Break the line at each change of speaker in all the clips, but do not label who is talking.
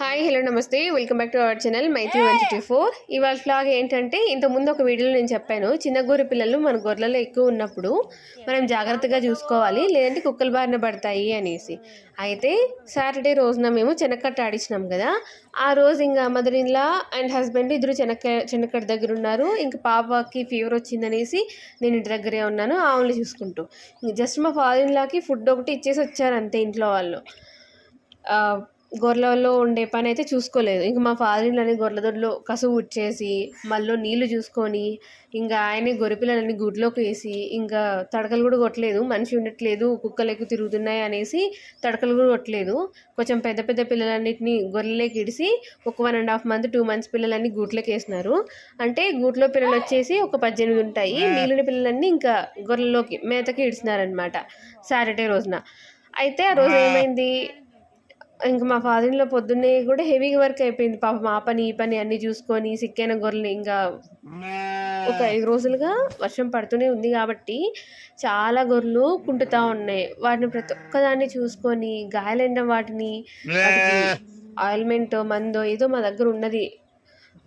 Hi hello నమస్తే. Welcome back to our channel Maitri one city four. ఇవాళ flag ఏంటంటే ఇంతకుముందు ఒక వీడియోలో నేను చెప్పాను చిన్న గొర్రె పిల్లలు మన గొర్రెలలో ఎక్కువ ఉన్నప్పుడు మనం జాగ్రత్తగా చూసుకోవాలి లేదంటే కుక్కల బారిన పడతాయి అనేసి. అయితే సాటర్డే రోజున మేము చెనక్కట్ట ఆడించినాం కదా. ఆ రోజు ఇంకా మదర్ ఇన్లా అండ్ హస్బెండ్ ఇద్దరు చెనక్క చెనక్కట్ట దగ్గర ఉన్నారు. ఇంకా పాపకి ఫీవర్ వచ్చిందనేసి నేను ఇంటి దగ్గరే ఉన్నాను ఆవులు చూసుకుంటూ. జస్ట్ మా ఫాదర్ ఇన్లాకి ఫుడ్ ఒకటి ఇచ్చేసి వచ్చారు అంతే ఇంట్లో వాళ్ళు. గొర్రెలలో ఉండే పని అయితే చూసుకోలేదు. ఇంకా మా ఫాదర్ అని గొర్రెల దొడ్లో కసువు ఉచ్చేసి మళ్ళీ నీళ్ళు చూసుకొని ఇంకా ఆయన గొర్రె పిల్లలని గుడ్లోకి వేసి ఇంకా తడకలు కూడా కొట్టలేదు. మనిషి ఉండట్లేదు కుక్కలు ఎక్కువ తిరుగుతున్నాయి అనేసి తడకలు కూడా కొట్టలేదు. కొంచెం పెద్ద పెద్ద పిల్లలన్నిటిని గొర్రెలకి ఇడిసి ఒక one and half month two months పిల్లలన్నీ గూట్లోకి వేసినారు. అంటే గూట్లో పిల్లలు వచ్చేసి ఒక పద్దెనిమిది ఉంటాయి. మిగిలిన పిల్లలన్నీ ఇంకా గొర్రెల్లోకి మేతకి ఇడిచినారనమాట సాటర్డే రోజున. అయితే ఆ రోజు ఏమైంది? ఇంకా మా ఫాదర్లో పొద్దున్నే కూడా హెవీగా వర్క్ అయిపోయింది. పాప మా పని ఈ పని అన్నీ చూసుకొని సిక్కైన గొర్రెలు ఇంకా ఒక ఐదు రోజులుగా వర్షం పడుతూనే ఉంది కాబట్టి చాలా గొర్రెలు కుంటుతా ఉన్నాయి. వాటిని ప్రతి ఒక్కదాన్ని చూసుకొని గాయాలైన వాటిని ఆయిల్మెంట్ మందో ఏదో మా దగ్గర ఉన్నది.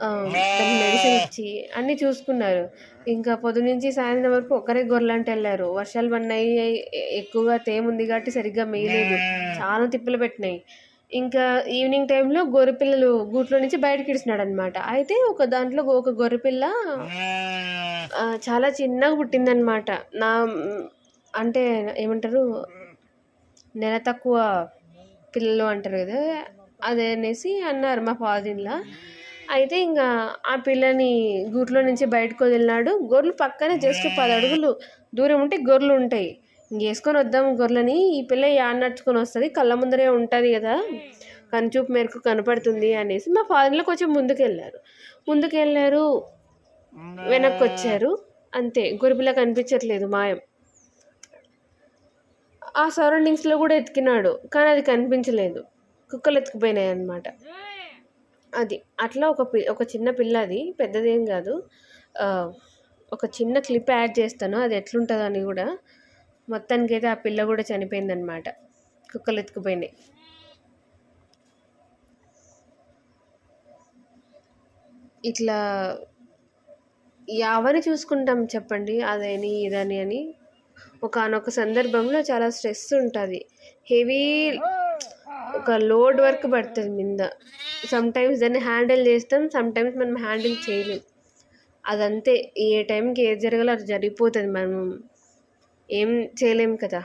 దానికి మెడిసిన్ ఇచ్చి అన్నీ చూసుకున్నారు. ఇంకా పొద్దు నుంచి సాయంత్రం వరకు ఒకరే గొర్రెలంటే వెళ్ళారు. వర్షాలు పడినాయి ఎక్కువగా తేముంది కాబట్టి సరిగ్గా మేయలేదు. చాలా తిప్పలు పెట్టినాయి. ఇంకా ఈవినింగ్ టైంలో గొర్రె పిల్లలు గూట్లో నుంచి బయటకి ఇడిచినాడు అనమాట అయితే ఒక దాంట్లో ఒక గొర్రె పిల్ల ఆ, చాలా చిన్నగా పుట్టిందనమాట నా అంటే ఏమంటారు? నెల తక్కువ పిల్లలు అంటారు కదా అదే అనేసి అన్నారు మా ఫాదర్లా అయితే ఇంకా ఆ పిల్లని గూట్లో నుంచి బయటకు వదిలినాడు. గొర్రెలు పక్కనే జస్ట్ పది అడుగులు దూరం ఉంటే గొర్రెలు ఉంటాయి. ఇంకేసుకొని వద్దాం గొర్రెలని. ఈ పిల్ల యాడ్ నడుచుకొని వస్తుంది? కళ్ళ ముందరే ఉంటుంది కదా. కనుచూపు మేరకు కనపడుతుంది అనేసి మా ఫాదర్లో కొంచెం ముందుకు వెళ్ళారు ముందుకు వెళ్ళారు వెనక్కి వచ్చారు అంతే గొర్రెపిల్ల కనిపించట్లేదు మాయం. ఆ సరౌండింగ్స్లో కూడా ఎతికినాడు. కానీ అది కనిపించలేదు. కుక్కలు ఎత్తుకుపోయినాయి అన్నమాట అది అట్లా ఒక పి ఒక చిన్న పిల్ల అది పెద్దదేం కాదు. ఒక చిన్న క్లిప్ యాడ్ చేస్తాను అది ఎట్లుంటుందని కూడా. మొత్తానికి అయితే ఆ పిల్ల కూడా చనిపోయిందనమాట కుక్కలు ఎత్తుకుపోయినాయి ఇట్లా ఎవరిని చూసుకుంటాం చెప్పండి అదని ఇదని అని. ఒకనొక సందర్భంలో చాలా స్ట్రెస్ ఉంటుంది. హెవీ ఒక లోడ్ వర్క్ పడుతుంది మీద. సమ్టైమ్స్ దాన్ని హ్యాండిల్ చేస్తాం సమ్టైమ్స్ మనం హ్యాండిల్ చేయలేం. అదంతే. ఏ టైంకి ఏది జరగాలో అది జరిగిపోతుంది మనం. ఏం చేయలేం కదా.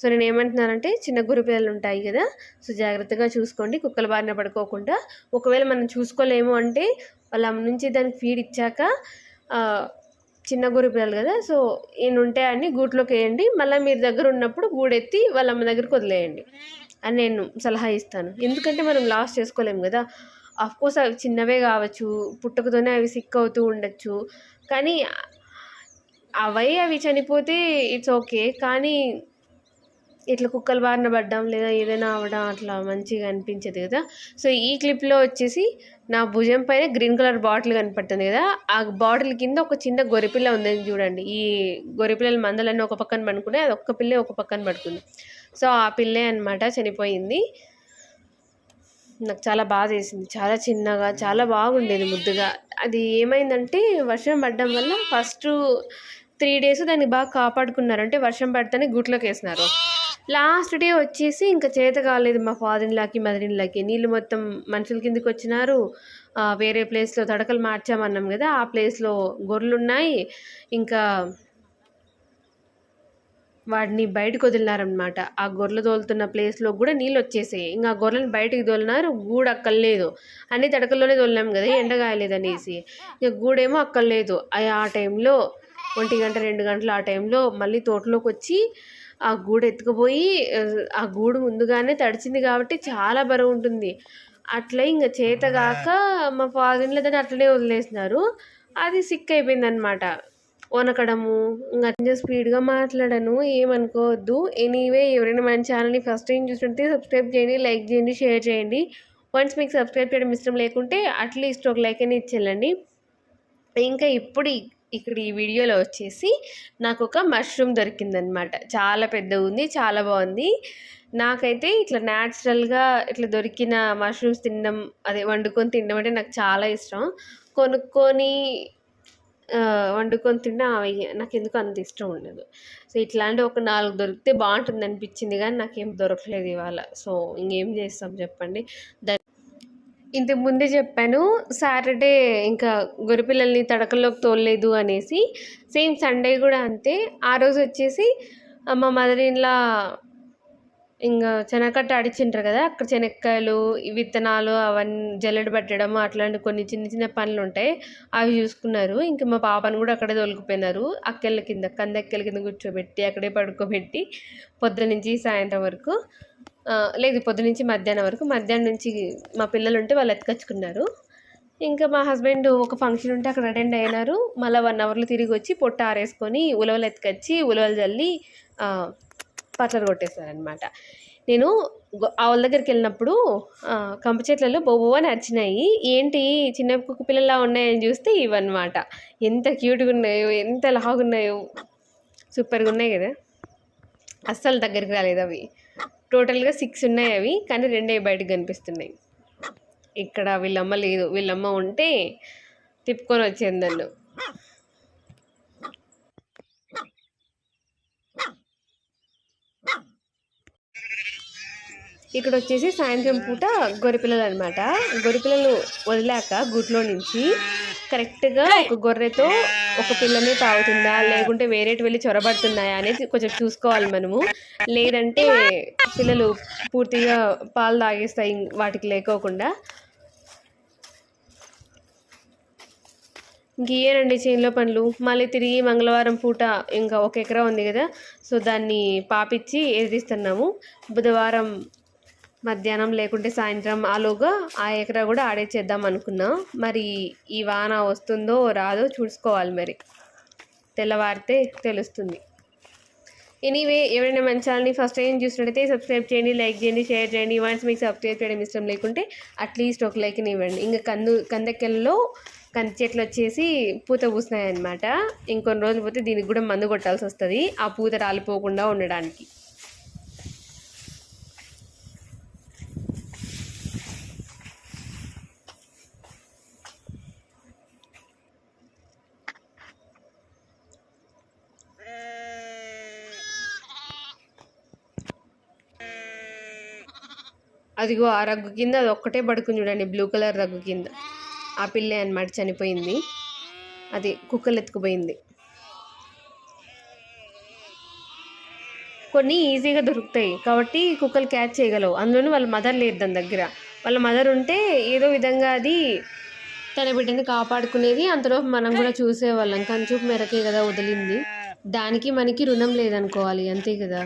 సో నేను ఏమంటున్నానంటే చిన్న గురు పిల్లలు ఉంటాయి కదా. సో జాగ్రత్తగా చూసుకోండి. కుక్కల బారిన పడుకోకుండా. ఒకవేళ మనం చూసుకోలేము అంటే వాళ్ళ నుంచి దానికి ఫీడ్ ఇచ్చాక చిన్న గురు పిల్లలు కదా. సో ఈయన ఉంటాయని గూట్లోకి వేయండి. మళ్ళీ మీరు దగ్గర ఉన్నప్పుడు గూడెత్తి వాళ్ళ అమ్మ దగ్గరికి వదిలేయండి. అని నేను సలహా ఇస్తాను. ఎందుకంటే మనం లాస్ చేసుకోలేము కదా. కోర్స్ అవి చిన్నవే కావచ్చు పుట్టకతోనే అవి సిక్ అవుతూ ఉండొచ్చు. కానీ అవై అవి చనిపోతే ఇట్స్ ఓకే కానీ ఇట్లా కుక్కలు బారిన పడ్డం లేదా ఏదైనా అవడం అట్లా మంచిగా అనిపించదు కదా. సో ఈ క్లిప్లో వచ్చేసి నా భుజం పైన గ్రీన్ కలర్ బాటిల్ కనపడుతుంది కదా. ఆ బాటిల్ కింద ఒక చిన్న గొరిపిల్ల ఉందని చూడండి. ఈ గొరిపిల్లల మందలన్నీ ఒక పక్కన పడుకునే అది ఒక్క పిల్లే ఒక పక్కన పడుకుంది. సో ఆ పిల్లే అనమాట చనిపోయింది. నాకు చాలా బాధ వేసింది. చాలా చిన్నగా చాలా బాగుండేది ముద్దుగా. అది ఏమైందంటే వర్షం పడడం వల్ల ఫస్ట్ త్రీ డేస్ దాన్ని బాగా కాపాడుకున్నారు అంటే వర్షం పడితేనే గుట్లోకి వేసినారు లాస్ట్ డే వచ్చేసి ఇంకా చేత కాలేదు మా ఫాదర్లాకి మదర్లాకి నీళ్ళు మొత్తం మనుషుల కిందకి వచ్చినారు. వేరే ప్లేస్లో తడకలు మార్చామన్నాం కదా ఆ ప్లేస్లో గొర్రెలు ఉన్నాయి ఇంకా వాటిని బయటకు వదిలినారనమాట ఆ గొర్రెలు తోలుతున్న ప్లేస్లో కూడా నీళ్ళు వచ్చేసాయి. ఇంకా ఆ గొర్రెలను బయటకు తోలినారు గూడు అక్కర్లేదు. అన్ని తడకల్లోనే తోలినాం కదా ఎండగాయలేదనేసి ఇంకా గూడేమో అక్కర్లేదు. ఆ- ఆ టైంలో ఒంటి గంట రెండు గంటలు ఆ టైంలో మళ్ళీ తోటలోకి వచ్చి ఆ గూడు ఎత్తుకుపోయి ఆ, గూడు ముందుగానే తడిచింది కాబట్టి చాలా బరువు ఉంటుంది. అట్లా ఇంకా చేతగాక మా ఫాదర్లో దాన్ని అట్లనే వదిలేసినారు. అది సిక్ అయిపోయింది అనమాట వనకడము ఇంకా స్పీడ్గా మాట్లాడను ఏమనుకోవద్దు. ఎనీవే ఎవరైనా మన ఛానల్ని ఫస్ట్ టైం చూస్తుంటే సబ్స్క్రైబ్ చేయండి లైక్ చేయండి షేర్ చేయండి. వన్స్ మీకు సబ్స్క్రైబ్ చేయడం ఇష్టం లేకుంటే అట్లీస్ట్ ఒక లైక్ అని ఇచ్చేయండి ఇంకా ఇప్పుడు ఇక్కడ ఈ వీడియోలో వచ్చేసి నాకు ఒక మష్రూమ్ దొరికిందనమాట. చాలా పెద్దగా ఉంది చాలా బాగుంది. నాకైతే ఇట్లా న్యాచురల్గా ఇట్లా దొరికిన మష్రూమ్స్ తినడం అదే వండుకొని తినడం అంటే నాకు చాలా ఇష్టం. కొనుక్కొని వండుకొని తిన్నా అవి నాకు ఎందుకు అంత ఇష్టం ఉండదు. సో ఇట్లాంటి ఒక నాలుగు దొరికితే బాగుంటుంది అనిపించింది కానీ నాకేం దొరకలేదు ఇవాళ. సో ఇంకేం చేస్తాం చెప్పండి. దాని ఇంతకు ముందే చెప్పాను సాటర్డే ఇంకా గొర్రెపిల్లల్ని తడకల్లోకి తోలలేదు అనేసి. సేమ్ సండే కూడా అంతే. ఆ రోజు వచ్చేసి మా మదర్ ఇన్లా ఇంకా చెనక్కట్ట ఆడిచ్చింటారు కదా అక్కడ చెనక్కాయలు విత్తనాలు అవన్నీ జల్లెడ పెట్టడం అట్లాంటి కొన్ని చిన్న చిన్న పనులు ఉంటాయి అవి చూసుకున్నారు. ఇంకా మా పాపను కూడా అక్కడే తోలుకుపోయినారు. అక్కెళ్ళ కింద కందెక్కల కింద కూర్చోబెట్టి అక్కడే పడుకోబెట్టి పొద్దు నుంచి సాయంత్రం వరకు లేదు పొద్దు నుంచి మధ్యాహ్నం వరకు. మధ్యాహ్నం నుంచి మా పిల్లలు ఉంటే వాళ్ళు ఎత్తుకొచ్చుకున్నారు. ఇంకా మా హస్బెండ్ ఒక ఫంక్షన్ ఉంటే అక్కడ అటెండ్ అయినారు. మళ్ళీ వన్ అవర్లో తిరిగి వచ్చి పొట్ట ఆరేసుకొని ఉలవలు ఎత్తుకొచ్చి ఉలవలు చల్లి ఆ, పచ్చడి కొట్టేశారనమాట నేను ఆవుల దగ్గరికి వెళ్ళినప్పుడు కంప చెట్లలో బొబ్బు అని అరిచినాయి. ఏంటి? చిన్న కుక్క పిల్లలా ఉన్నాయని చూస్తే ఇవన్నమాట. ఎంత క్యూట్గా ఉన్నాయో ఎంత లాగున్నాయో సూపర్గా ఉన్నాయి కదా. అస్సలు దగ్గరికి రాలేదు అవి. టోటల్గా సిక్స్ ఉన్నాయి అవి కానీ రెండే బయటకు కనిపిస్తున్నాయి. ఇక్కడ వీళ్ళమ్మ లేదు. వీళ్ళమ్మ ఉంటే తిప్పుకొని వచ్చేది నన్ను. ఇక్కడ వచ్చేసి సాయంత్రం పూట గొరిపిల్లలు అనమాట గొరిపిల్లలు వదిలాక గుట్లో నుంచి కరెక్ట్గా ఒక గొర్రెతో ఒక పిల్లనే తాగుతుందా? లేకుంటే వేరేటి వెళ్ళి చొరబడుతున్నాయా అనేది కొంచెం చూసుకోవాలి మనము. లేదంటే పిల్లలు పూర్తిగా పాలు తాగేస్తాయి వాటికి లేకోకుండా. ఇంకేనండి చేనులో పనులు మళ్ళీ తిరిగి మంగళవారం పూట ఇంకా ఒక ఎకరా ఉంది కదా సో దాన్ని పాపిచ్చి ఎదిరిస్తున్నాము బుధవారం మధ్యాహ్నం లేకుంటే సాయంత్రం ఆలోగా ఆ ఎకరా కూడా ఆడేచేద్దాం అనుకున్నాం. మరి ఈ వాన వస్తుందో రాదో చూసుకోవాలి మరి. తెల్లవారితే తెలుస్తుంది. ఎనీవే ఎవరైనా మన ఛానల్ని ఫస్ట్ టైం చూసినట్టయితే సబ్స్క్రైబ్ చేయండి లైక్ చేయండి షేర్ చేయండి. వన్స్ మీకు సబ్స్క్రైబ్ చేయడం ఇష్టం లేకుంటే అట్లీస్ట్ ఒక లైక్ని ఇవ్వండి. ఇంకా కందు కందెక్కల్లో కంది చెట్లు వచ్చేసి పూత పూసినాయి అనమాట ఇంకొన్ని రోజులు పోతే దీనికి కూడా మందు కొట్టాల్సి వస్తుంది. ఆ పూత రాలిపోకుండా ఉండడానికి. అదిగో ఆ రగ్గు కింద అది ఒక్కటే పడుకుని చూడండి బ్లూ కలర్ రగ్గు కింద. ఆ పిల్లే అనమాట చనిపోయింది. అది కుక్కలు ఎత్తుకుపోయింది కొన్ని ఈజీగా దొరుకుతాయి కాబట్టి కుక్కలు క్యాచ్ చేయగలవు. అందులోనూ వాళ్ళ మదర్ లేదు దాని దగ్గర. వాళ్ళ మదర్ ఉంటే ఏదో విధంగా అది తన బిడ్డని కాపాడుకునేది. అంతలోపు మనం కూడా చూసేవాళ్ళం. కంచూపు మేరకే కదా వదిలింది. దానికి మనకి రుణం లేదనుకోవాలి. అంతే కదా.